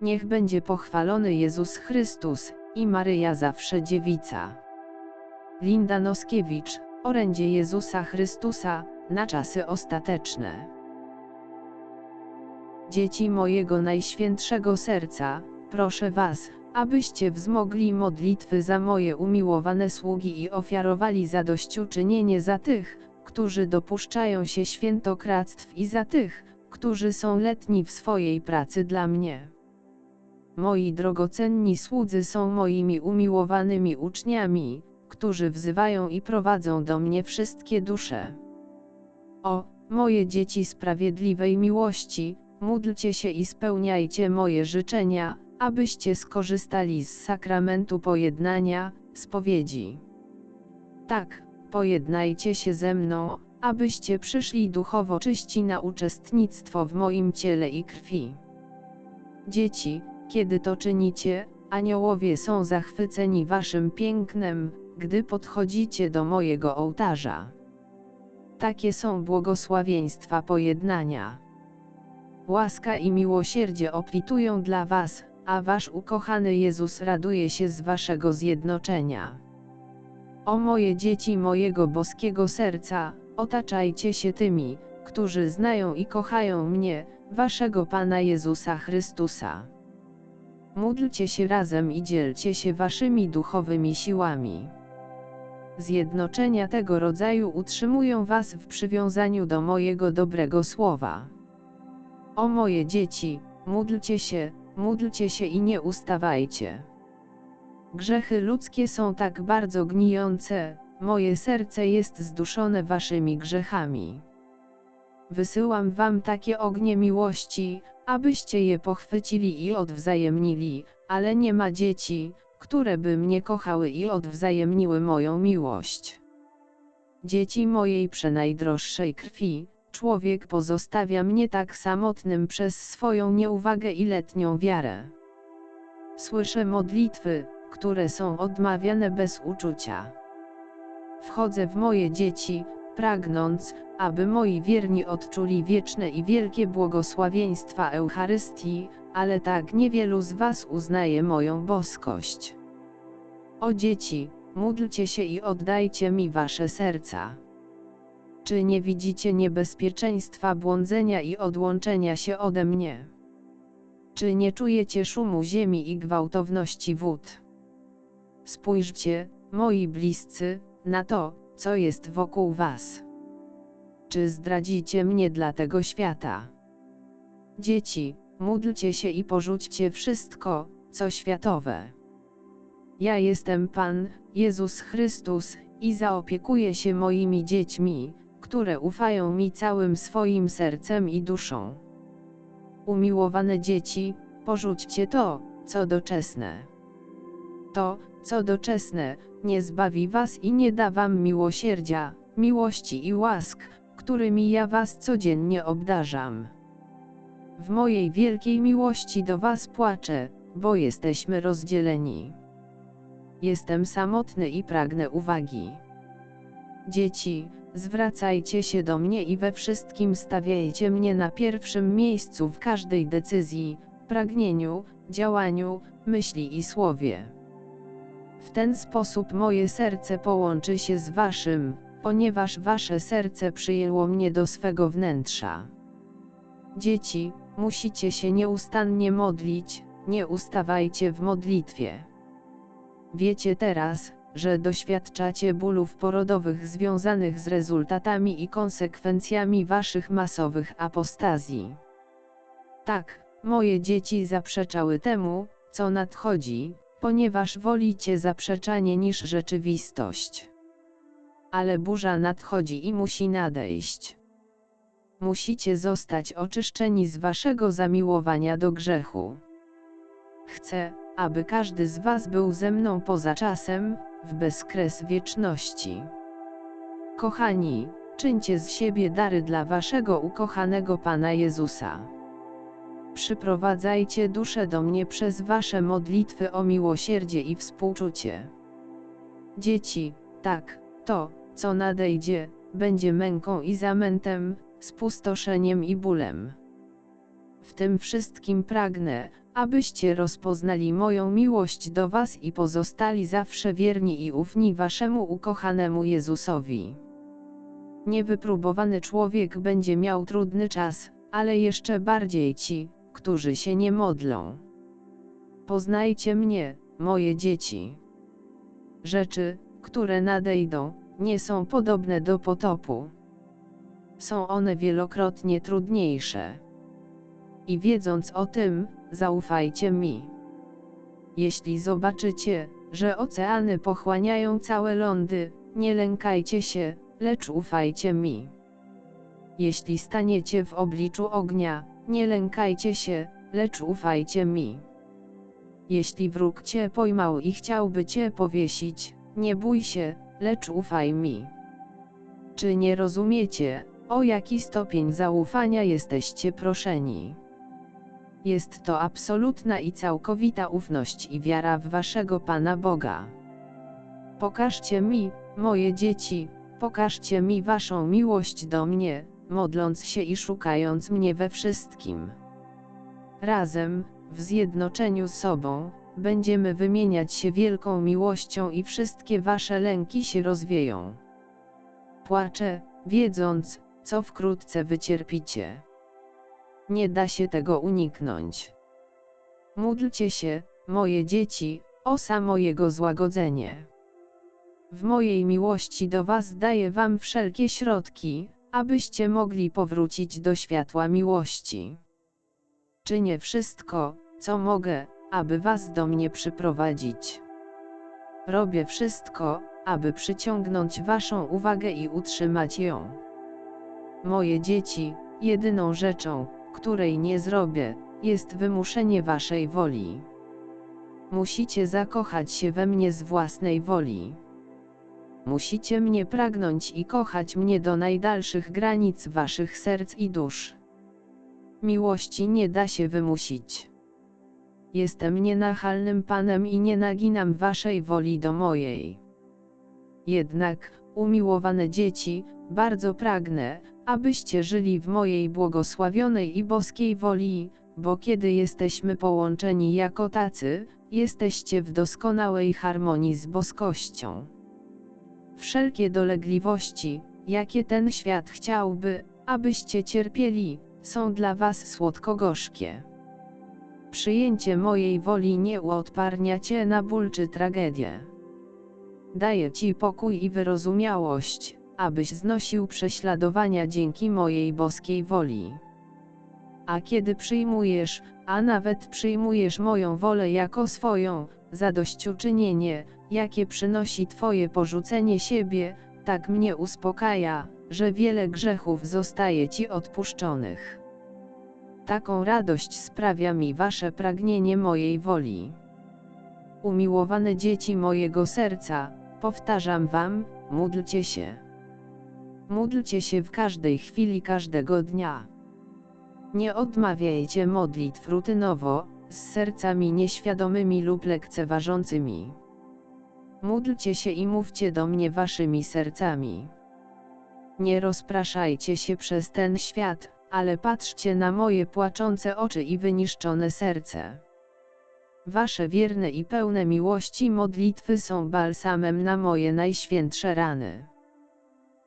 Niech będzie pochwalony Jezus Chrystus i Maryja zawsze dziewica. Linda Noskiewicz, orędzie Jezusa Chrystusa, na czasy ostateczne. Dzieci mojego najświętszego serca, proszę Was, abyście wzmogli modlitwy za moje umiłowane sługi i ofiarowali zadośćuczynienie za tych, którzy dopuszczają się świętokradztw i za tych, którzy są letni w swojej pracy dla mnie. Moi drogocenni słudzy są moimi umiłowanymi uczniami, którzy wzywają i prowadzą do mnie wszystkie dusze. O, moje dzieci sprawiedliwej miłości, módlcie się i spełniajcie moje życzenia, abyście skorzystali z sakramentu pojednania, spowiedzi. Tak, pojednajcie się ze mną, abyście przyszli duchowo czyści na uczestnictwo w moim ciele i krwi. Dzieci, kiedy to czynicie, aniołowie są zachwyceni waszym pięknem, gdy podchodzicie do mojego ołtarza. Takie są błogosławieństwa pojednania. Łaska i miłosierdzie obfitują dla was, a wasz ukochany Jezus raduje się z waszego zjednoczenia. O moje dzieci mojego boskiego serca, otaczajcie się tymi, którzy znają i kochają mnie, waszego Pana Jezusa Chrystusa. Módlcie się razem i dzielcie się waszymi duchowymi siłami. Zjednoczenia tego rodzaju utrzymują was w przywiązaniu do mojego dobrego słowa. O moje dzieci, módlcie się, módlcie się i nie ustawajcie. Grzechy ludzkie są tak bardzo gnijące, moje serce jest zduszone waszymi grzechami. Wysyłam wam takie ognie miłości, abyście je pochwycili i odwzajemnili, ale nie ma dzieci, które by mnie kochały i odwzajemniły moją miłość. Dzieci mojej przenajdroższej krwi, człowiek pozostawia mnie tak samotnym przez swoją nieuwagę i letnią wiarę. Słyszę modlitwy, które są odmawiane bez uczucia. Wchodzę w moje dzieci, pragnąc, aby moi wierni odczuli wieczne i wielkie błogosławieństwa Eucharystii, ale tak niewielu z Was uznaje moją boskość. O dzieci, módlcie się i oddajcie mi Wasze serca. Czy nie widzicie niebezpieczeństwa błądzenia i odłączenia się ode mnie? Czy nie czujecie szumu ziemi i gwałtowności wód? Spójrzcie, moi bliscy, na to, co jest wokół was. Czy zdradzicie mnie dla tego świata? Dzieci, módlcie się i porzućcie wszystko, co światowe. Ja jestem Pan, Jezus Chrystus, i zaopiekuję się moimi dziećmi, które ufają mi całym swoim sercem i duszą. Umiłowane dzieci, porzućcie to, co doczesne. To, co doczesne, nie zbawi was i nie da wam miłosierdzia, miłości i łask, którymi ja was codziennie obdarzam. W mojej wielkiej miłości do was płaczę, bo jesteśmy rozdzieleni. Jestem samotny i pragnę uwagi. Dzieci, zwracajcie się do mnie i we wszystkim stawiajcie mnie na pierwszym miejscu w każdej decyzji, pragnieniu, działaniu, myśli i słowie. W ten sposób moje serce połączy się z waszym, ponieważ wasze serce przyjęło mnie do swego wnętrza. Dzieci, musicie się nieustannie modlić, nie ustawajcie w modlitwie. Wiecie teraz, że doświadczacie bólów porodowych związanych z rezultatami i konsekwencjami waszych masowych apostazji. Tak, moje dzieci zaprzeczały temu, co nadchodzi, ponieważ wolicie zaprzeczanie niż rzeczywistość. Ale burza nadchodzi i musi nadejść. Musicie zostać oczyszczeni z waszego zamiłowania do grzechu. Chcę, aby każdy z was był ze mną poza czasem, w bezkres wieczności. Kochani, czyńcie z siebie dary dla waszego ukochanego Pana Jezusa. Przyprowadzajcie duszę do mnie przez wasze modlitwy o miłosierdzie i współczucie. Dzieci, tak, to, co nadejdzie, będzie męką i zamętem, spustoszeniem i bólem. W tym wszystkim pragnę, abyście rozpoznali moją miłość do was i pozostali zawsze wierni i ufni waszemu ukochanemu Jezusowi. Niewypróbowany człowiek będzie miał trudny czas, ale jeszcze bardziej ci, którzy się nie modlą. Poznajcie mnie, moje dzieci. Rzeczy, które nadejdą, nie są podobne do potopu. Są one wielokrotnie trudniejsze. I wiedząc o tym, zaufajcie mi. Jeśli zobaczycie, że oceany pochłaniają całe lądy, nie lękajcie się, lecz ufajcie mi. Jeśli staniecie w obliczu ognia, nie lękajcie się, lecz ufajcie mi. Jeśli wróg cię pojmał i chciałby cię powiesić, nie bój się, lecz ufaj mi. Czy nie rozumiecie, o jaki stopień zaufania jesteście proszeni? Jest to absolutna i całkowita ufność i wiara w waszego Pana Boga. Pokażcie mi, moje dzieci, pokażcie mi waszą miłość do mnie, modląc się i szukając mnie we wszystkim. Razem, w zjednoczeniu z sobą, będziemy wymieniać się wielką miłością i wszystkie wasze lęki się rozwieją. Płaczę, wiedząc, co wkrótce wycierpicie. Nie da się tego uniknąć. Módlcie się, moje dzieci, o samo Jego złagodzenie. W mojej miłości do Was daję Wam wszelkie środki, abyście mogli powrócić do światła miłości. Czynię wszystko, co mogę, aby Was do mnie przyprowadzić. Robię wszystko, aby przyciągnąć Waszą uwagę i utrzymać ją. Moje dzieci, jedyną rzeczą, której nie zrobię, jest wymuszenie Waszej woli. Musicie zakochać się we mnie z własnej woli. Musicie mnie pragnąć i kochać mnie do najdalszych granic Waszych serc i dusz. Miłości nie da się wymusić. Jestem nienachalnym Panem i nie naginam Waszej woli do mojej. Jednak, umiłowane dzieci, bardzo pragnę, abyście żyli w mojej błogosławionej i boskiej woli, bo kiedy jesteśmy połączeni jako tacy, jesteście w doskonałej harmonii z boskością. Wszelkie dolegliwości, jakie ten świat chciałby, abyście cierpieli, są dla was słodko-gorzkie. Przyjęcie mojej woli nie uodparnia cię na ból czy tragedię. Daję ci pokój i wyrozumiałość, abyś znosił prześladowania dzięki mojej boskiej woli. A kiedy przyjmujesz, a nawet przyjmujesz moją wolę jako swoją, zadośćuczynienie, jakie przynosi Twoje porzucenie siebie, tak mnie uspokaja, że wiele grzechów zostaje Ci odpuszczonych. Taką radość sprawia mi Wasze pragnienie mojej woli. Umiłowane dzieci mojego serca, powtarzam Wam, módlcie się. Módlcie się w każdej chwili każdego dnia. Nie odmawiajcie modlitw rutynowo, z sercami nieświadomymi lub lekceważącymi. Módlcie się i mówcie do mnie waszymi sercami. Nie rozpraszajcie się przez ten świat, ale patrzcie na moje płaczące oczy i wyniszczone serce. Wasze wierne i pełne miłości modlitwy są balsamem na moje najświętsze rany.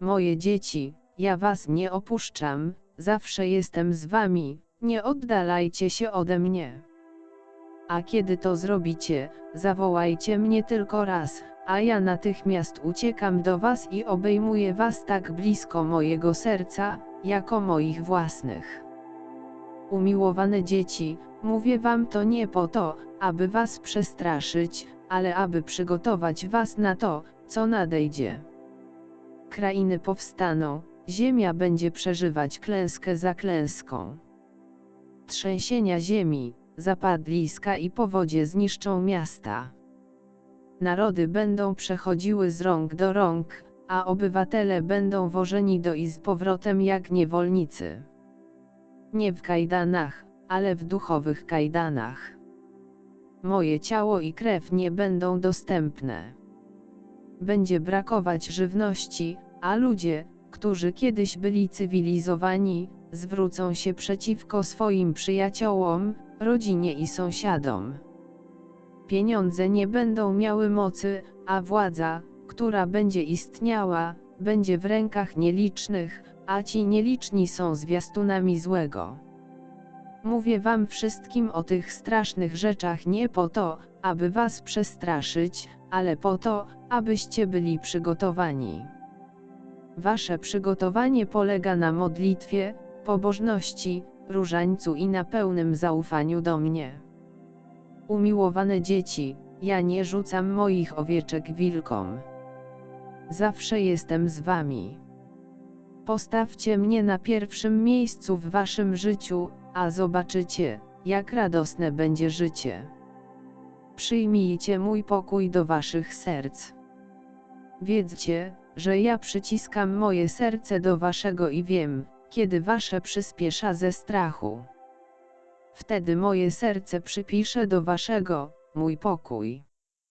Moje dzieci, ja was nie opuszczam, zawsze jestem z wami, nie oddalajcie się ode mnie. A kiedy to zrobicie, zawołajcie mnie tylko raz, a ja natychmiast uciekam do was i obejmuję was tak blisko mojego serca, jako moich własnych. Umiłowane dzieci, mówię wam to nie po to, aby was przestraszyć, ale aby przygotować was na to, co nadejdzie. Krainy powstaną, ziemia będzie przeżywać klęskę za klęską. Trzęsienia ziemi, zapadliska i powodzie zniszczą miasta. Narody będą przechodziły z rąk do rąk, a obywatele będą wożeni do i z powrotem jak niewolnicy. Nie w kajdanach, ale w duchowych kajdanach. Moje ciało i krew nie będą dostępne. Będzie brakować żywności, a ludzie, którzy kiedyś byli cywilizowani, zwrócą się przeciwko swoim przyjaciołom, rodzinie i sąsiadom. Pieniądze nie będą miały mocy, a władza, która będzie istniała, będzie w rękach nielicznych, a ci nieliczni są zwiastunami złego. Mówię wam wszystkim o tych strasznych rzeczach nie po to, aby was przestraszyć, ale po to, abyście byli przygotowani. Wasze przygotowanie polega na modlitwie, pobożności, różańcu i na pełnym zaufaniu do mnie. Umiłowane dzieci, ja nie rzucam moich owieczek wilkom. Zawsze jestem z wami. Postawcie mnie na pierwszym miejscu w waszym życiu, a zobaczycie, jak radosne będzie życie. Przyjmijcie mój pokój do waszych serc. Wiedzcie, że ja przyciskam moje serce do waszego i wiem, kiedy wasze przyspiesza ze strachu. Wtedy moje serce przypisze do waszego, mój pokój.